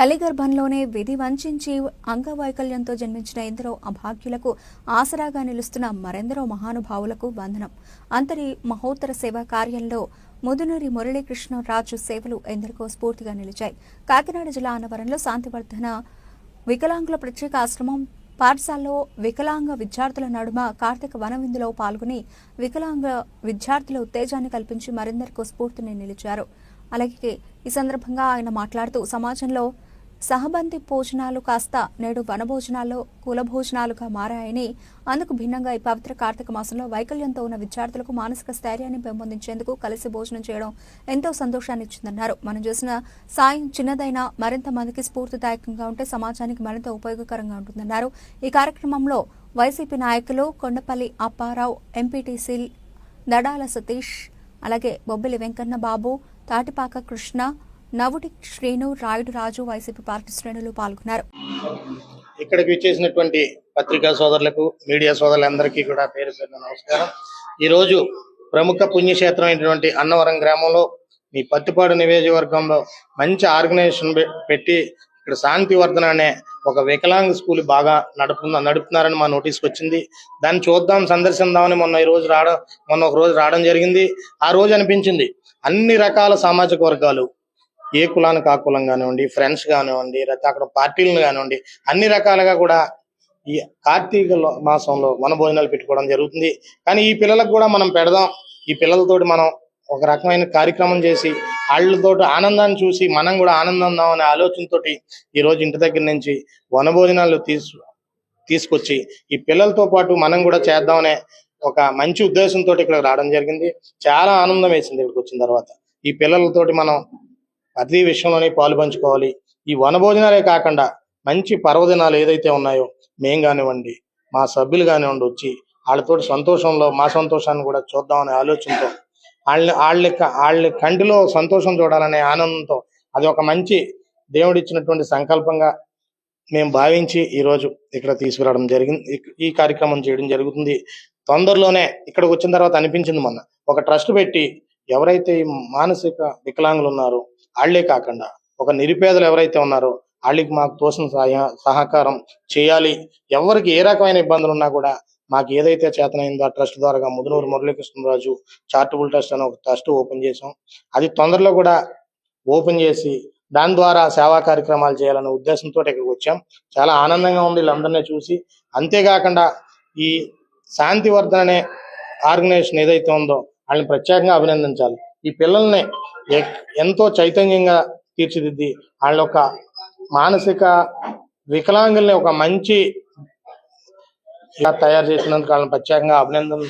తల్లి గర్భంలోనే విధి వంచించి అంగవైకల్యంతో జన్మించిన ఎందరో అభాగ్యులకు ఆసరాగా నిలుస్తున్న మరెందరో మహానుభావులకు వందనం. అంతరి మహోత్తర సేవా కార్యంలో ముదునూరి మురళీకృష్ణరాజు సేవలు ఎందరికో స్ఫూర్తిగా నిలిచాయి. కాకినాడ జిల్లా అన్నవరంలో శాంతివర్ధన వికలాంగుల ప్రత్యేక ఆశ్రమం పాఠశాలలో వికలాంగ విద్యార్థుల నడుమ కార్తీక వనవిందులో పాల్గొని వికలాంగ విద్యార్థుల ఉత్తేజాన్ని కల్పించి మరిందరికో స్ఫూర్తిని నిలిచారు. అలాగే ఈ సందర్భంగా ఆయన మాట్లాడుతూ సమాజంలో సహబంది భోజనాలు కాస్త నేడు వనభోజనాల్లో కులభోజనాలుగా మారాయని అందుకు భిన్నంగా ఈ పవిత్ర కార్తీక మాసంలో వైకల్యంతో ఉన్న విద్యార్థులకు మానసిక స్థైర్యాన్ని పెంపొందించేందుకు కలిసి భోజనం చేయడం ఎంతో సంతోషాన్ని ఇచ్చిందన్నారు. మనం చేసిన సాయం చిన్నదైనా మరింత మందికి స్ఫూర్తిదాయకంగా ఉంటే సమాజానికి మరింత ఉపయోగకరంగా ఉంటుందన్నారు. ఈ కార్యక్రమంలో వైసీపీ నాయకులు కొండపల్లి అప్పారావు ఎంపీటీసీ దడాల సతీష్ అలాగే బొబ్బిలి వెంకన్న బాబు తాటిపాక కృష్ణ నవుడి శ్రీను రాయుడు రాజు వైసీపీ పార్టీ శ్రేణులు పాల్గొన్నారు. ఇక్కడికి విచ్చేసినటువంటి పత్రికా సోదరులకు మీడియా సోదరులందరికీ కూడా పేరు పేరు నమస్కారం. ఈరోజు ప్రముఖ పుణ్యక్షేత్రం అయినటువంటి అన్నవరం గ్రామంలో మీ పత్తిపాడు నియోజకవర్గంలో మంచి ఆర్గనైజేషన్ పెట్టి ఇక్కడ శాంతివర్ధన అనే ఒక వికలాంగ స్కూల్ బాగా నడుపుతున్న నడుపుతున్నారని మా నోటీస్కి వచ్చింది. దాన్ని చూద్దాం సందర్శిద్దామని మొన్న ఈ రోజు రావడం మొన్న ఒక రోజు రావడం జరిగింది. ఆ రోజు అనిపించింది అన్ని రకాల సామాజిక వర్గాలు ఏ కులానికి ఆ కులం కానివ్వండి ఫ్రెండ్స్ కానివ్వండి లేకపోతే అక్కడ పార్టీలను కానివ్వండి అన్ని రకాలుగా కూడా ఈ కార్తీక లో- మాసంలో వన భోజనాలు పెట్టుకోవడం జరుగుతుంది. కానీ ఈ పిల్లలకు కూడా మనం పెడదాం. ఈ పిల్లలతోటి మనం ఒక రకమైన కార్యక్రమం చేసి వాళ్ళతో ఆనందాన్ని చూసి మనం కూడా ఆనందందాం అనే ఆలోచనతో ఈ రోజు ఇంటి దగ్గర నుంచి వన భోజనాలు తీసు తీసుకొచ్చి ఈ పిల్లలతో పాటు మనం కూడా చేద్దామనే ఒక మంచి ఉద్దేశంతో ఇక్కడ రావడం జరిగింది. చాలా ఆనందం వేసింది ఇక్కడికి వచ్చిన తర్వాత. ఈ పిల్లలతోటి మనం ప్రతి విషయంలోనే పాలు పంచుకోవాలి. ఈ వనభోజనాలే కాకుండా మంచి పర్వదినాలు ఏదైతే ఉన్నాయో మేం కానివ్వండి మా సభ్యులు కానివ్వండి వచ్చి వాళ్ళతో సంతోషంలో మా సంతోషాన్ని కూడా చూద్దామనే ఆలోచనతో వాళ్ళని వాళ్ళ వాళ్ళ కంటిలో సంతోషం చూడాలనే ఆనందంతో అది ఒక మంచి దేవుడిచ్చినటువంటి సంకల్పంగా మేము భావించి ఈ రోజు ఇక్కడ తీసుకురావడం జరిగింది. ఈ కార్యక్రమం చేయడం జరుగుతుంది. తొందరలోనే ఇక్కడికి వచ్చిన తర్వాత అనిపించింది మొన్న. ఒక ట్రస్ట్ పెట్టి ఎవరైతే ఈ మానసిక వికలాంగులు ఉన్నారో వాళ్ళే కాకుండా ఒక నిరుపేదలు ఎవరైతే ఉన్నారో వాళ్ళకి మాకు తోసిన సహాయ సహకారం చేయాలి. ఎవరికి ఏ రకమైన ఇబ్బందులు ఉన్నా కూడా మాకు ఏదైతే చేతనైందో ఆ ట్రస్ట్ ద్వారా ముదునూరు మురళీకృష్ణరాజు చారిటబుల్ ట్రస్ట్ అని ఒక ట్రస్ట్ ఓపెన్ చేసాం అది తొందరలో కూడా ఓపెన్ చేసి దాని ద్వారా సేవా కార్యక్రమాలు చేయాలనే ఉద్దేశంతో ఇక్కడికి వచ్చాం. చాలా ఆనందంగా ఉంది వీళ్ళందరినీ చూసి. అంతేకాకుండా ఈ శాంతివర్ధన్ అనే ఆర్గనైజేషన్ ఏదైతే ఉందో వాళ్ళని ప్రత్యేకంగా అభినందించాలి. ఈ పిల్లల్ని ఎంతో చైతన్యంగా తీర్చిదిద్ది. వాళ్ళ యొక్క మానసిక వికలాంగుల్ని ఒక మంచి ఇలా తయారు చేసినందుకు వాళ్ళని ప్రత్యేకంగా అభినందనలు